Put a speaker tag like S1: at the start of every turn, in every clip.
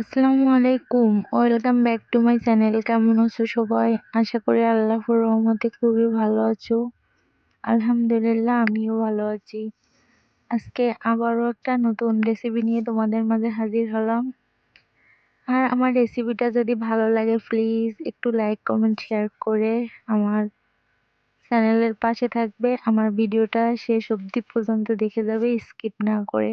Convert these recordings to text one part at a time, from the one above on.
S1: আসসালামু আলাইকুম। Welcome back to my channel কেমন আছো সবাই? আশা করি আল্লাহর রহমতে খুবই ভালো আছো। আলহামদুলিল্লাহ, আমিও ভালো আছি। আজকে আবারও একটা নতুন রেসিপি নিয়ে তোমাদের মাঝে হাজির হলাম। আর আমার রেসিপিটা যদি ভালো লাগে প্লিজ একটু লাইক কমেন্ট শেয়ার করে আমার চ্যানেলের পাশে থাকবে। আমার ভিডিওটা শেষ অবধি পর্যন্ত দেখে যাবে স্কিপ না করে।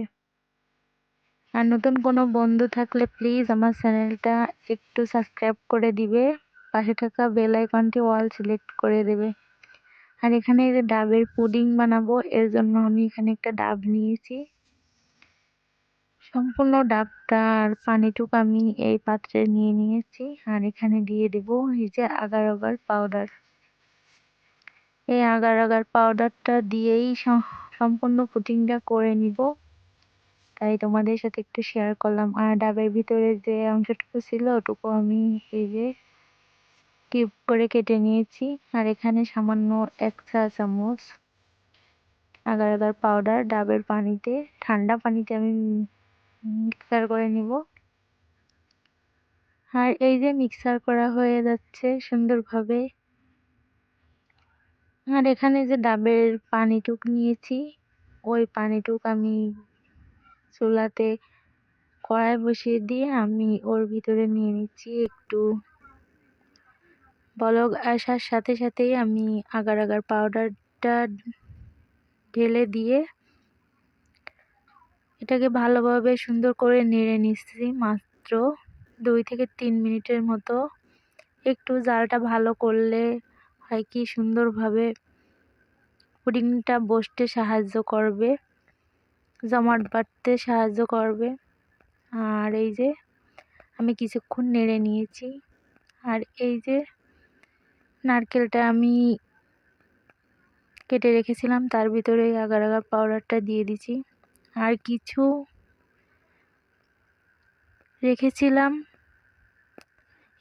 S1: আর নতুন কোনো বন্ধু থাকলে প্লিজ আমার চ্যানেলটা একটু সাবস্ক্রাইব করে দিবে। পাশে থাকা বেল আইকনটি অল সিলেক্ট করে দেবে। আর এখানে যে ডাবের পুডিং বানাবো, এর জন্য আমি এখানে একটা ডাব নিয়েছি। সম্পূর্ণ ডাবটা আর পানিটুকু আমি এই পাত্রে নিয়ে নিয়েছি। আর এখানে দিয়ে দেব এই যে আগার আগার পাউডার এই আগার আগার পাউডারটা দিয়েই সম্পূর্ণ পুডিংটা করে নিব। তাই তোমাদের সাথে একটু শেয়ার করলাম। আর ডাবের ভিতরে যে অংশটুকু ছিল, ওটুকু আমি এই যে কিউব করে কেটে নিয়েছি। আর এখানে সামান্য এক চা চামচ আগার আগার পাউডার ডাবের পানিতে, ঠান্ডা পানিতে আমি মিক্সার করে নিব। আর এই যে মিক্সার করা হয়ে যাচ্ছে সুন্দরভাবে। আর এখানে যে ডাবের পানিটুক নিয়েছি, ওই পানিটুক আমি চুলাতে কড়াই বসিয়ে দিয়ে আমি ওর ভিতরে নিয়ে নিচ্ছি একটু বলক। আসার সাথে সাথেই আমি আগার আগার পাউডারটা ঢেলে দিয়ে এটাকে ভালোভাবে সুন্দর করে নেড়ে নিচ্ছি মাত্র দুই থেকে তিন মিনিটের মতো। একটু জালটা ভালো করলে হয় কি সুন্দরভাবে পুডিংটা বসতে সাহায্য করবে। জমাট বাড়তে সাহায্য করবে। আর এই যে, আমি কিছুক্ষণ নেড়ে নিয়েছি। আর এই যে, নারকেলটা আমি কেটে রেখেছিলাম, তার ভিতরে আগার আগার পাউডারটা দিয়ে দিছি আর কিছু রেখেছিলাম,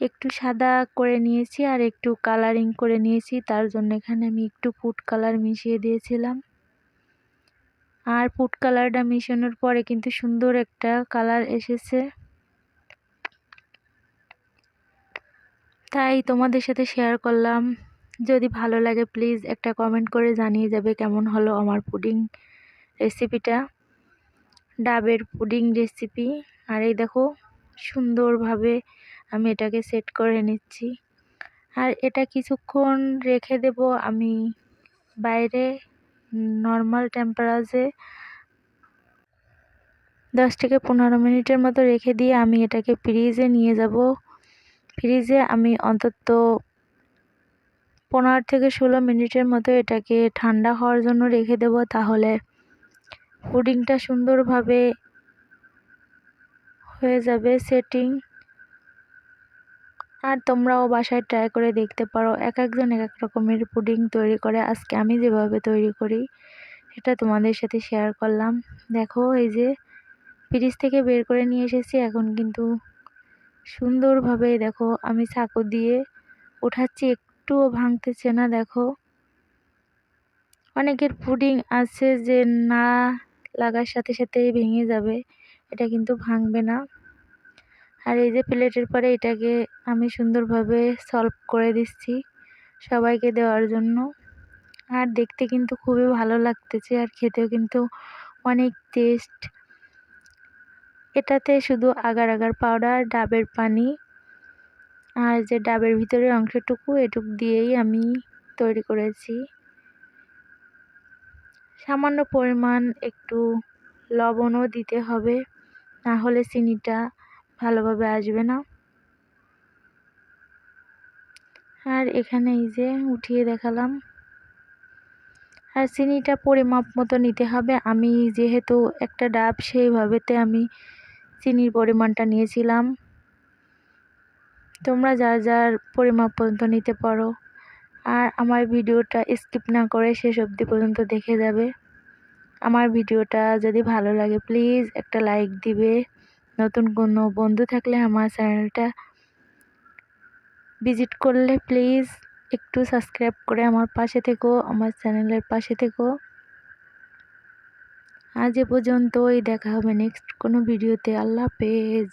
S1: একটু সাদা করে নিয়েছি আর একটু কালারিং করে নিয়েছি। তার জন্য এখানে আমি একটু ফুড কালার মিশিয়ে দিয়েছিলাম। আর ফুড কালারটা মিশানোর পরে কিন্তু সুন্দর একটা কালার এসেছে। তাই তোমাদের সাথে শেয়ার করলাম। যদি ভালো লাগে প্লিজ একটা কমেন্ট করে জানিয়ে যাবে কেমন হলো আমার পুডিং রেসিপিটা ডাবের পুডিং রেসিপি আর এই দেখো, সুন্দরভাবে আমি এটাকে সেট করে নিচ্ছি। আর এটা কিছুক্ষণ রেখে দেব আমি বাইরে। নর্মাল টেম্পারেচারে দশ থেকে পনেরো মিনিটের মতো রেখে দিয়ে আমি এটাকে ফ্রিজে নিয়ে যাব। ফ্রিজে আমি অন্তত পনেরো থেকে ষোলো মিনিটের মতো এটাকে ঠান্ডা হওয়ার জন্য রেখে দেব। তাহলে পুডিংটা সুন্দরভাবে হয়ে যাবে সেটিং আর তোমরাও বাসায় ট্রাই করে দেখতে পারো। এক একজন এক এক রকমের পুডিং তৈরি করে। আজকে আমি যেভাবে তৈরি করি সেটা তোমাদের সাথে শেয়ার করলাম। দেখো, এই যে ফ্রিজ থেকে বের করে নিয়ে এসেছি। এখন কিন্তু সুন্দরভাবে দেখো, আমি চাকু দিয়ে উঠাচ্ছি। একটুও ভাঙতেছে না, দেখো। অনেকের পুডিং আছে যে না লাগার সাথে সাথে ভেঙে যাবে। এটা কিন্তু ভাঙবে না। আর এই যে প্লেটের পরে এটাকে আমি সুন্দরভাবে সলভ করে দিচ্ছি সবাইকে দেওয়ার জন্য। আর দেখতে কিন্তু খুবই ভালো লাগতেছে আর খেতেও কিন্তু অনেক টেস্ট এটাতে শুধু আগার আগার পাউডার ডাবের পানি। আর যে ডাবের ভিতরের অংশটুকু, এটুক দিয়েই আমি তৈরি করেছি। সামান্য পরিমাণ একটু লবণও দিতে হবে, না হলে চিনিটা ভালোভাবে আসবে না। আর এখানে এই যে উঠিয়ে দেখালাম। আর চিনিটা পরিমাপ মতো নিতে হবে। আমি যেহেতু একটা ডাব, সেইভাবেতে আমি চিনির পরিমাণটা নিয়েছিলাম। তোমরা যার যার পরিমাপ পর্যন্ত নিতে পারো। আর আমার ভিডিওটা স্কিপ না করে শেষ অবধি পর্যন্ত দেখে যাবে। আমার ভিডিওটা যদি ভালো লাগে, প্লিজ একটা লাইক দিবে। নতুন কোনো বন্ধু থাকলে আমার চ্যানেলটা ভিজিট করলে প্লিজ একটু সাবস্ক্রাইব করে আমার পাশে থেকো, আমার চ্যানেলের পাশে থেকো। আজ এ পর্যন্তই, দেখা হবে নেক্সট কোনো ভিডিওতে। আল্লাহ হাফেজ।